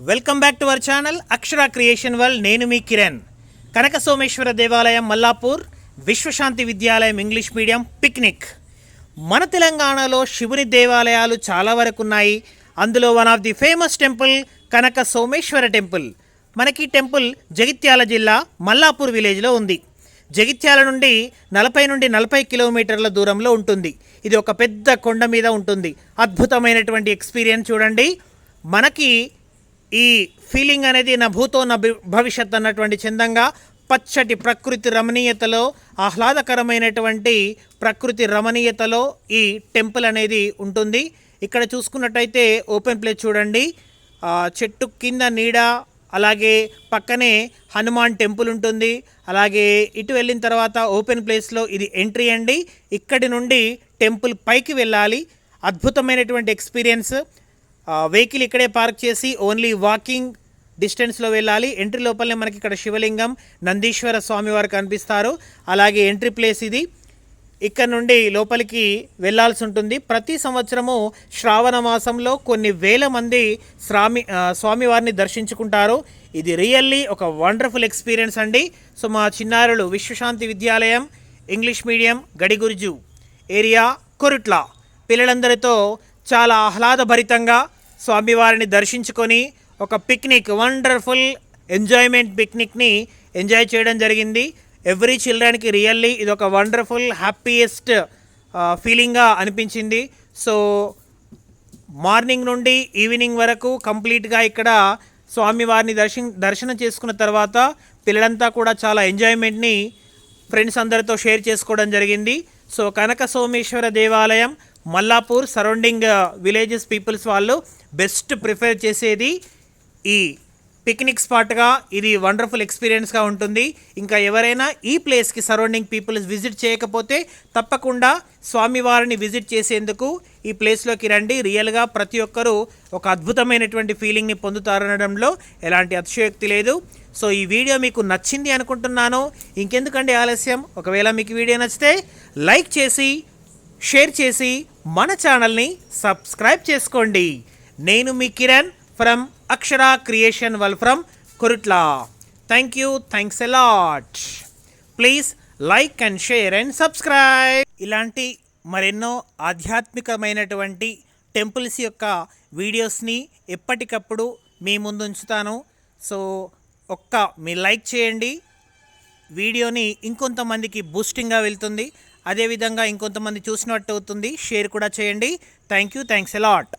Welcome back to our channel Akshara creation world. నేను మీ కిరణ్. కనక సోమేశ్వర దేవాలయం మల్లాపూర్ విశ్వశాంతి విద్యాలయం ఇంగ్లీష్ మీడియం పిక్నిక్. మన తెలంగాణలో శివుని దేవాలయాలు చాలా వరకు ఉన్నాయి. అందులో one of the famous temple Kanaka Someshwara temple మనకి టెంపుల్ జగిత్యాల జిల్లా మల్లాపూర్ విలేజ్లో ఉంది. జగిత్యాల నుండి నలభై నుండి నలభై కిలోమీటర్ల దూరంలో ఉంటుంది. ఇది ఒక పెద్ద కొండ మీద ఉంటుంది. అద్భుతమైనటువంటి ఎక్స్పీరియన్స్ చూడండి. మనకి ఈ ఫీలింగ్ అనేది నా భూతో నా భవిష్యత్ అన్నటువంటి చందంగా పచ్చటి ప్రకృతి రమణీయతలో ఆహ్లాదకరమైనటువంటి ప్రకృతి రమణీయతలో ఈ టెంపుల్ అనేది ఉంటుంది. ఇక్కడ చూసుకున్నట్టయితే ఓపెన్ ప్లేస్ చూడండి. చెట్టు కింద నీడ అలాగే పక్కనే హనుమాన్ టెంపుల్ ఉంటుంది. అలాగే ఇటు వెళ్ళిన తర్వాత ఓపెన్ ప్లేస్లో ఇది ఎంట్రీ అండి. ఇక్కడి నుండి టెంపుల్ పైకి వెళ్ళాలి. అద్భుతమైనటువంటి ఎక్స్పీరియన్స్. వెహికల్ ఇక్కడే పార్క్ చేసి ఓన్లీ వాకింగ్ డిస్టెన్స్లో వెళ్ళాలి. ఎంట్రీ లోపలనే మనకి ఇక్కడ శివలింగం నందీశ్వర స్వామి వారు కనిపిస్తారు. అలాగే ఎంట్రీ ప్లేస్ ఇది. ఇక్కడ నుండి లోపలికి వెళ్ళాల్సి ఉంటుంది. ప్రతి సంవత్సరము శ్రావణ మాసంలో కొన్ని వేల మంది స్వామి స్వామివారిని దర్శించుకుంటారు. ఇది రియల్లీ ఒక వండర్ఫుల్ ఎక్స్పీరియన్స్ అండి. సో మా చిన్నారులు Vishwashanti Vidyalayam English medium Gadiguruju area Korutla. పిల్లలందరితో చాలా ఆహ్లాదభరితంగా స్వామివారిని దర్శించుకొని ఒక పిక్నిక్ వండర్ఫుల్ ఎంజాయ్మెంట్ పిక్నిక్ని ఎంజాయ్ చేయడం జరిగింది. ఎవ్రీ చిల్డ్రన్కి రియల్లీ ఇది ఒక వండర్ఫుల్ హ్యాపీయెస్ట్ ఫీలింగ్గా అనిపించింది. సో మార్నింగ్ నుండి ఈవినింగ్ వరకు కంప్లీట్గా ఇక్కడ స్వామివారిని దర్శన దర్శనం చేసుకున్న తర్వాత పిల్లలంతా కూడా చాలా ఎంజాయ్మెంట్ని ఫ్రెండ్స్ అందరితో షేర్ చేసుకోవడం జరిగింది. సో కనక సోమేశ్వర దేవాలయం Mallapur surrounding uh, villages peoples వాళ్ళు బెస్ట్ ప్రిఫర్ చేసేది ఈ పిక్నిక్ స్పాట్గా ఇది వండర్ఫుల్ ఎక్స్పీరియన్స్గా ఉంటుంది. ఇంకా ఎవరైనా ఈ ప్లేస్కి సరౌండింగ్ పీపుల్స్ విజిట్ చేయకపోతే తప్పకుండా స్వామివారిని విజిట్ చేసేందుకు ఈ ప్లేస్లోకి రండి. రియల్గా ప్రతి ఒక్కరూ ఒక అద్భుతమైనటువంటి ఫీలింగ్ని పొందుతారనడంలో ఎలాంటి అతిశయోక్తి లేదు. సో ఈ వీడియో మీకు నచ్చింది అనుకుంటున్నాను. ఇంకెందుకండి ఆలస్యం? ఒకవేళ మీకు వీడియో నచ్చితే లైక్ చేసి షేర్ చేసి మన ఛానల్ని సబ్స్క్రైబ్ చేసుకోండి. నేను మీ Kiran from Akshara creation world from Korutla. Thank you thanks a lot please like and share and subscribe ఇలాంటి మరెన్నో ఆధ్యాత్మికమైనటువంటి టెంపుల్స్ యొక్క వీడియోస్ని ఎప్పటికప్పుడు మీ ముందు ఉంచుతాను సో ఒక్క మీ లైక్ చేయండి. వీడియోని ఇంకొంతమందికి బూస్టింగ్గా వెళ్తుంది. అదేవిధంగా ఇంకొంతమంది చూసినట్టు అవుతుంది. షేర్ కూడా చేయండి. Thank you thanks allot